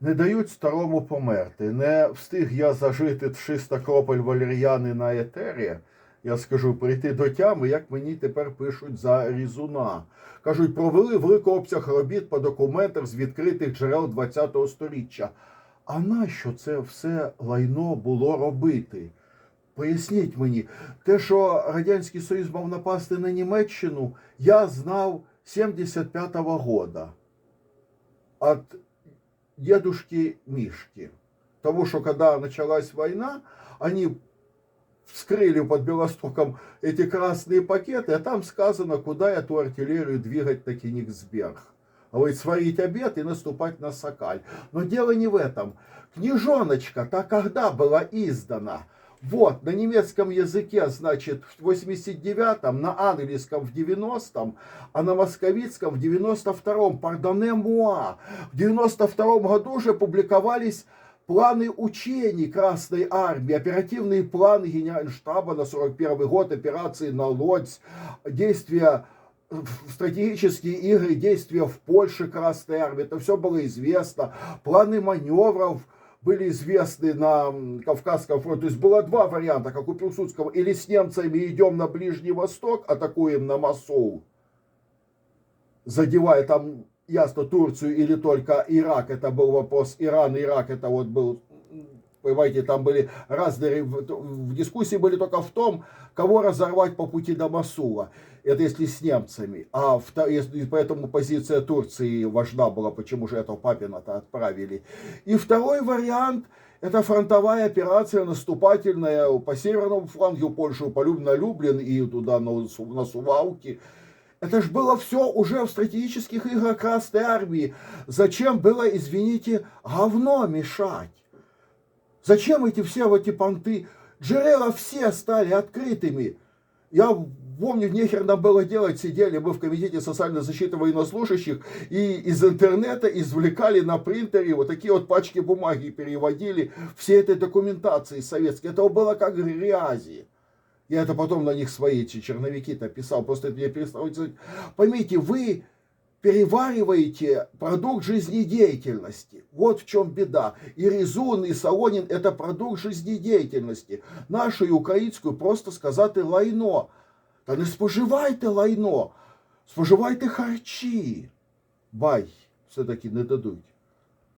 Не дають старому померти. Не встиг я зажити 300 кропель валер'яни на етері. Я скажу, прийти до тями, як мені тепер пишуть за різуна. Кажуть, провели великий обсяг робіт по документах з відкритих джерел ХХ століття. А нащо це все лайно було робити? Поясніть мені, те, що Радянський Союз мав напасти на Німеччину, я знав 75-го года. Дедушки Мишки. Тому что когда началась война, они вскрыли под Белостоком эти красные пакеты, а там сказано, куда эту артиллерию двигать на Кенигсберг. Говорит, сварить обед и наступать на Сокаль. Но дело не в этом. Книжоночка-то когда была издана? Вот, на немецком языке, значит, в 89-м, на английском в 90-м, а на московицком в 92-м, пардоне муа. В 92 году уже публиковались планы учений Красной Армии, оперативные планы Генеральштаба на 41 год, операции на Лодзь, действия стратегические игры, действия в Польше Красной Армии, это все было известно. Планы маневров были известны на Кавказском фронте. То есть было два варианта, как у Пилсудского. Или с немцами идем на Ближний Восток, атакуем на Масоу, задевая там ясно Турцию или только Ирак. Это был вопрос Иран, Ирак, это вот был Понимаете, там были разные, в в дискуссии были только в том, кого разорвать по пути до Масула. Это если с немцами. А вто- если- поэтому позиция Турции важна была, почему же этого Папина-то отправили. И второй вариант, это фронтовая операция наступательная по северному флангу Польши, по Люб- на Люблин и туда на, на Сувалки. Это же было все уже в стратегических играх Красной Армии. Зачем было, извините, говно мешать? Зачем эти все вот эти понты? Джерела все стали открытыми. Я помню, нехер нам было делать, сидели мы в комитете социальной защиты военнослужащих и из интернета извлекали на принтере вот такие вот пачки бумаги, переводили все этой документации советской. Это было как грязи. Я это потом на них свои эти черновики-то писал, просто это мне интересовать. Поймите, вы перевариваете продукт жизнедеятельности. Вот в чем беда. И Резун, и Солонин – это продукт жизнедеятельності. Нашою українською просто сказати лайно. Та не споживайте лайно, споживайте харчі. Бай, все-таки не дадуть.